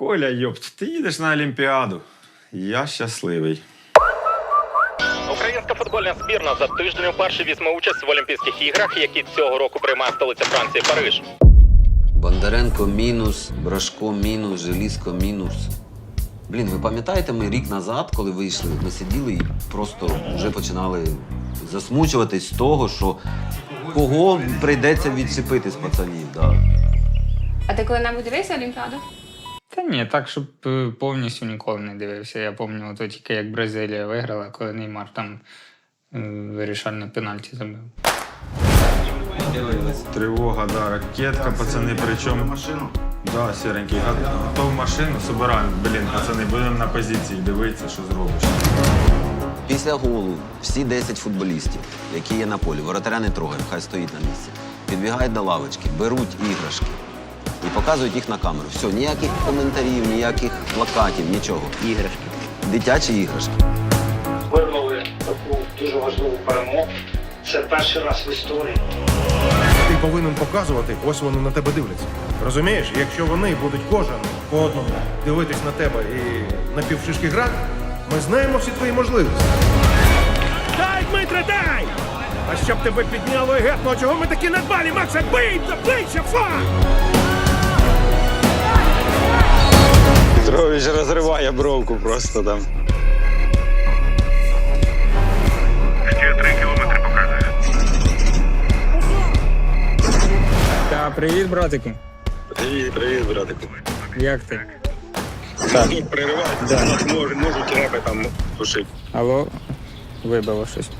Коля, йопт, ти їдеш на Олімпіаду. Я щасливий. Українська футбольна збірна за тиждень вперше візьме участь в Олімпійських іграх, які цього року приймає столиця Франції Париж. Бондаренко мінус, Брашко мінус, Желізко мінус. Блін, ви пам'ятаєте, ми рік назад, коли вийшли, ми сиділи і просто вже починали засмучуватись з того, що кого прийдеться відчепити з пацанів. Да. А ти коли-небудь дивився Олімпіаду? Та ні, так, щоб е, повністю ніколи не дивився. Я пам'ятаю, то тільки як Бразилія виграла, коли Неймар там е, вирішальне пенальті забив. Тривога, да, ракетка, пацани, причому. Машину? Да, сіренький, готов машину, собираємо. Блін, пацани, будемо на позиції дивитися, що зробиш. Після голу всі 10 футболістів, які є на полі, воротаря не трогають, хай стоїть на місці. Підбігають до лавочки, беруть іграшки показують їх на камеру. Все, ніяких коментарів, ніяких плакатів, нічого. Іграшки. Дитячі іграшки. вирвали таку дуже важливу перемогу. Це перший раз в історії. Ти повинен показувати, ось вони на тебе дивляться. Розумієш, якщо вони будуть кожен по одному дивитись на тебе і на півшишки грати, ми знаємо всі твої можливості. Дай, Дмитре, дай! А щоб тебе підняло і гетно, чого ми такі надбалі, Макса, бий, бий, фа! Петрович розриває бровку просто там. Та привіт, братику. Привіт, привіт, братику. Як ти? Так, прерывать, да. можуть, можуть репи там тушити. Алло, вибило щось.